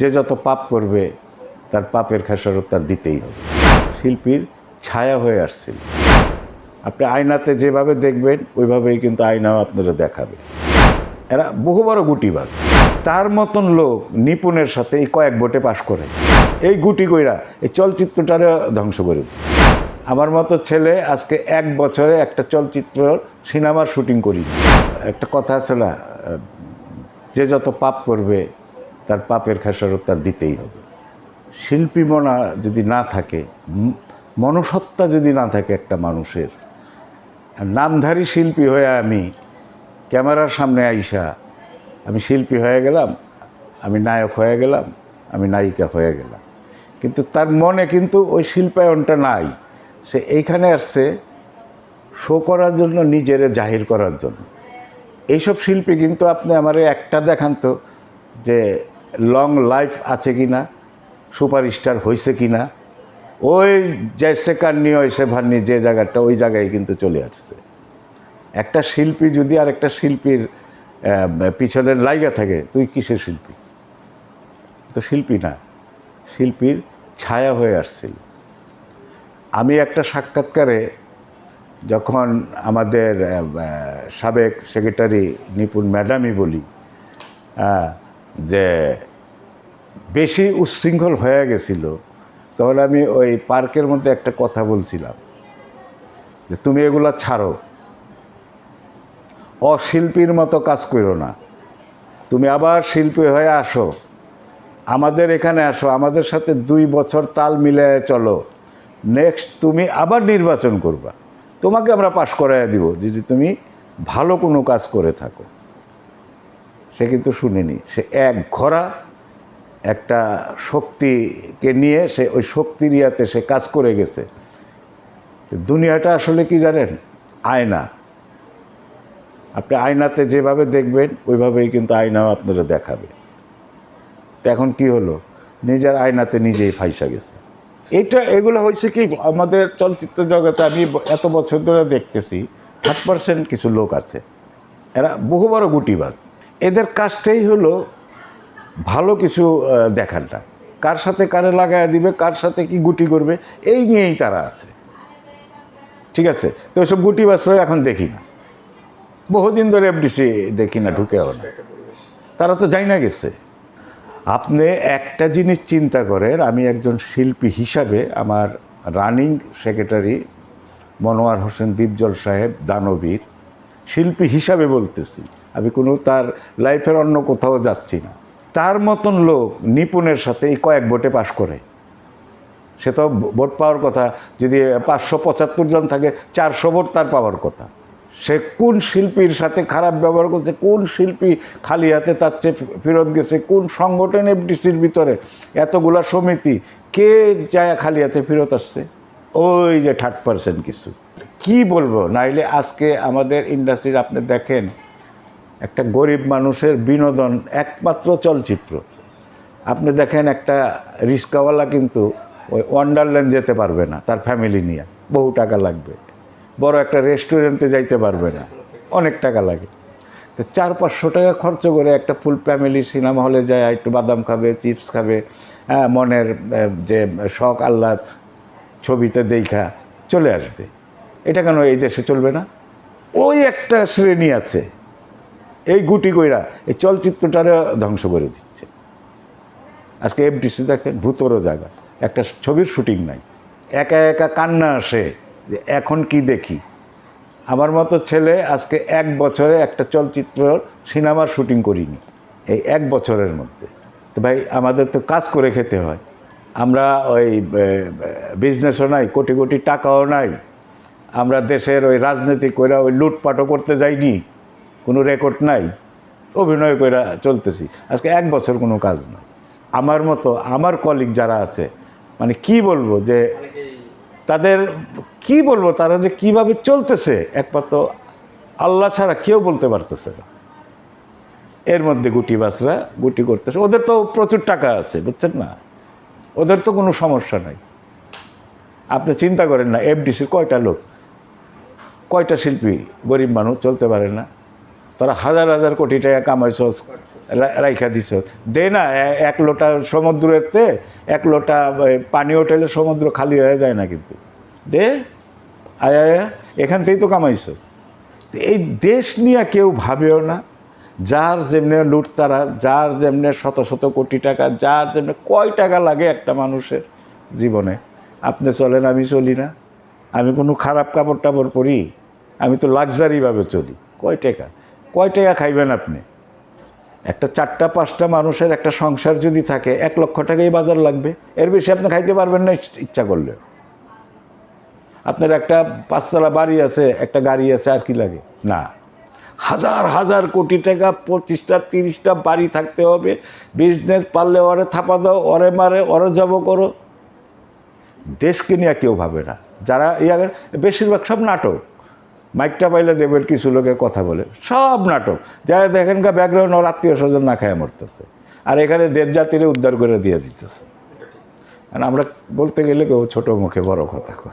যে যত পাপ করবে, তার পাপের খেসারত তার দিতেই হবে। শিল্পীর ছায়া হয়ে আসছিল। আপনি আয়নাতে যেভাবে দেখবেন, ওইভাবেই কিন্তু আয়নাও আপনারা দেখাবে। এরা বহু বড় গুটিবাজ। তার মতন লোক নিপুণের সাথে এই কয়েক ভোটে পাশ করে। এই গুটি কইরা এই চলচ্চিত্রটারে ধ্বংস করে আমার মতো ছেলে আজকে এক বছরে একটা চলচ্চিত্র সিনেমার শুটিং করি। একটা কথা আছে না, যে যত পাপ করবে তার পাপের খেসারত তার দিতেই হবে। শিল্পী মনা যদি না থাকে, ম- মনুষ্যত্বা যদি না থাকে একটা মানুষের, নামধারী শিল্পী হয়ে আমি ক্যামেরার সামনে আইসা আমি শিল্পী হয়ে গেলাম, আমি নায়ক হয়ে গেলাম, আমি নায়িকা হয়ে গেলাম। কিন্তু তার মনে কিন্তু ওই শিল্পায়নটা নাই। সে এইখানে আসছে শো করার জন্য, নিজেরে জাহির করার জন্য। এইসব শিল্পী কিন্তু আপনি আমার একটা দেখান তো, যে লং লাইফ আছে কি না সুপারস্টার হয়েছে কি না ওই জেসে কান্নি ওইসে ভান্নি যে জায়গাটা ওই জায়গায় কিন্তু চলে আসছে। একটা শিল্পী যদি আর একটা শিল্পীর পিছনের লাইগা থাকে তুই কিসের শিল্পী? তো শিল্পী না শিল্পীর ছায়া হয়ে আসছিল। আমি একটা সাক্ষাৎকারে যখন আমাদের সাবেক সেক্রেটারি নিপুণ ম্যাডামই বলি হ্যাঁ, যে বেশি উচ্ছৃঙ্খল হয়ে গেছিল, তখন আমি ওই পার্কের মধ্যে একটা কথা বলছিলাম, যে তুমি এগুলা ছাড়ো। অশিল্পীর মতো কাজ করো না। তুমি আবার শিল্পী হয়ে আসো। আমাদের এখানে আসো, আমাদের সাথে দুই বছর তাল মিলে চলো। নেক্সট তুমি আবার নির্বাচন করবা। তোমাকে আমরা পাশ করাইয়া দিব, যদি তুমি ভালো কোনো কাজ করে থাকো। সে কিন্তু শুনেনি। সে এক ঘোড়া, একটা শক্তিকে নিয়ে সে ওই শক্তির ইয়াতে সে কাজ করে গেছে। দুনিয়াটা আসলে কি জানেন? আয়না। আপনি আয়নাতে যেভাবে দেখবেন, ওইভাবেই কিন্তু আয়নাও আপনারা দেখাবে। তো এখন কি হলো? নিজের আয়নাতে নিজেই ফাইসা গেছে। এটা, এগুলো হয়েছে কি, আমাদের চলচ্চিত্র জগতে আমি এত বছর ধরে দেখতেছি ষাট পার্সেন্ট কিছু লোক আছে। এরা বহু বড় গুটিবাজ। এদের কাজটাই হলো ভালো কিছু দেখানটা। কার সাথে কারে লাগায় দিবে, কার সাথে কি গুটি করবে, এই নিয়েই তারা আছে। ঠিক আছে? তো ওইসব গুটি বাচ্চা এখন দেখি না। বহুদিন ধরে এফডিসি দেখি না ঢুকেও না। তারা তো যাই না গেছে। আপনি একটা জিনিস চিন্তা করেন, আমি একজন শিল্পী হিসাবে আমার রানিং সেক্রেটারি মনোয়ার হোসেন দীপজল সাহেব, দানবীর, শিল্পী হিসাবে বলতেছি। আমি কোনো তার লাইফের অন্য কোথাও যাচ্ছি না। তার মতন লোক নিপুণের সাথে এই কয়েক ভোটে পাশ করে। সে তো ভোট পাওয়ার কথা, যদি পাঁচশো পঁচাত্তর জন থাকে, চারশো ভোট তার পাওয়ার কথা। সে কোন শিল্পীর সাথে খারাপ ব্যবহার করছে, কোন শিল্পী খালি হাতে তার চেয়ে ফেরত গেছে, কোন সংগঠন এফডিসির ভিতরে এতগুলা সমিতি, কে যায় খালি হাতে ফেরত আসছে? ওই যে থার্ড পার্সেন্ট কিছু। কি বলব? নাইলে আজকে আমাদের ইন্ডাস্ট্রির আপনি দেখেন একটা গরিব মানুষের বিনোদন একমাত্র চলচ্চিত্র। আপনি দেখেন একটা রিক্সাওয়ালা কিন্তু ওই ওয়ান্ডারল্যান্ড যেতে পারবে না তার ফ্যামিলি নিয়ে। বহু টাকা লাগবে। বড় একটা রেস্টুরেন্টে যাইতে পারবে না। অনেক টাকা লাগে। তো চার পাঁচশো টাকা খরচ করে একটা ফুল ফ্যামিলি সিনেমা হলে যায়, একটু বাদাম খাবে চিপস খাবে হ্যাঁ মনের যে শখ, আহ্লাদ ছবিতে দেখা চলে আসবে। এটা কেন এই দেশে চলবে না? ওই একটা শ্রেণি আছে। এই গুটি কইরা এই চলচ্চিত্রটারে ধ্বংস করে দিচ্ছে। আজকে এফডিসি দেখেন ভূতরও জায়গা। একটা ছবির শুটিং নাই। একা একা কান্না আসে যে এখন কি দেখি? আমার মতো ছেলে আজকে এক বছরে একটা চলচ্চিত্র সিনেমার শুটিং করিনি, এই এক বছরের মধ্যে। তো ভাই, আমাদের তো কাজ করে খেতে হয়। আমরা ওই বিজনেসও নাই, কোটি কোটি টাকাও নাই। আমরা দেশের ওই রাজনীতি করে ওই লুটপাটও করতে যাইনি। কোনো রেকর্ড নাই, অভিনয় করে চলতেছি। আজকে এক বছর কোনো কাজ না আমার মতো, আমার কলিগ যারা আছে মানে কি বলব যে তাদের কি বলব, তারা যে কীভাবে চলতেছে, একমাত্র আল্লাহ ছাড়া কেউ বলতে পারতেছে না। এর মধ্যে গুটি বাসরা গুটি করতেছে। ওদের তো প্রচুর টাকা আছে, বুঝছেন না? ওদের তো কোনো সমস্যা নাই। আপনি চিন্তা করেন না, এফডিসির কয়টা লোক? কয়টা শিল্পী গরিব মানুষ চলতে পারে না? তারা হাজার হাজার কোটি টাকা কামাইছ রা- রাইখা দিছ দে না এক লোটা সমুদ্রেতে, এক লোটা পানি হোটেলে সমুদ্র খালি হয়ে যায় না কিন্তু। দে, আয় আয় এখান থেকেই তো কামাইছ এই দেশ নিয়ে কেউ ভাবেও না। যার যেমনি লুট তারা, যার যেমনি শত শত কোটি টাকা, যার যেমনি কয় টাকা লাগে একটা মানুষের জীবনে। আপনি চলেন, আমি চলি না। আমি কোনো খারাপ কাপড় টাপড় পরি। আমি তো লাক্সারিভাবে চলি। কয় টাকা? কয় টাকা খাইবেন আপনি? একটা চারটা, পাঁচটা মানুষের একটা সংসার যদি থাকে, এক লক্ষ টাকাই বাজার লাগবে। এর বেশি আপনি খাইতে পারবেন না ইচ্ছা করলে। আপনার একটা পাঁচতলা বাড়ি আছে, একটা গাড়ি আছে, আর কি লাগে? না। হাজার হাজার কোটি টাকা, পঁচিশটা, তিরিশটা বাড়ি থাকতে হবে। বিজনেস পারলে ওরে থাপা দাও, ওরে মারে, ওরে যাব করো। দেশকে নিয়ে কেউ ভাবে না। যারা ইয়া বেশিরভাগ সব নাটক। মাইকটা পাইলে দেবের কিছু লোকের কথা বলে। সব নাটক। যারা দেখেন গা ব্যাকগ্রাউন্ড ওর আত্মীয় স্বজন না খায় মরতেছে। আর এখানে দেশ জাতিরে উদ্ধার করে দিয়ে দিতেছে। আর আমরা বলতে গেলে কেউ ছোটো মুখে বড় কথা কয়।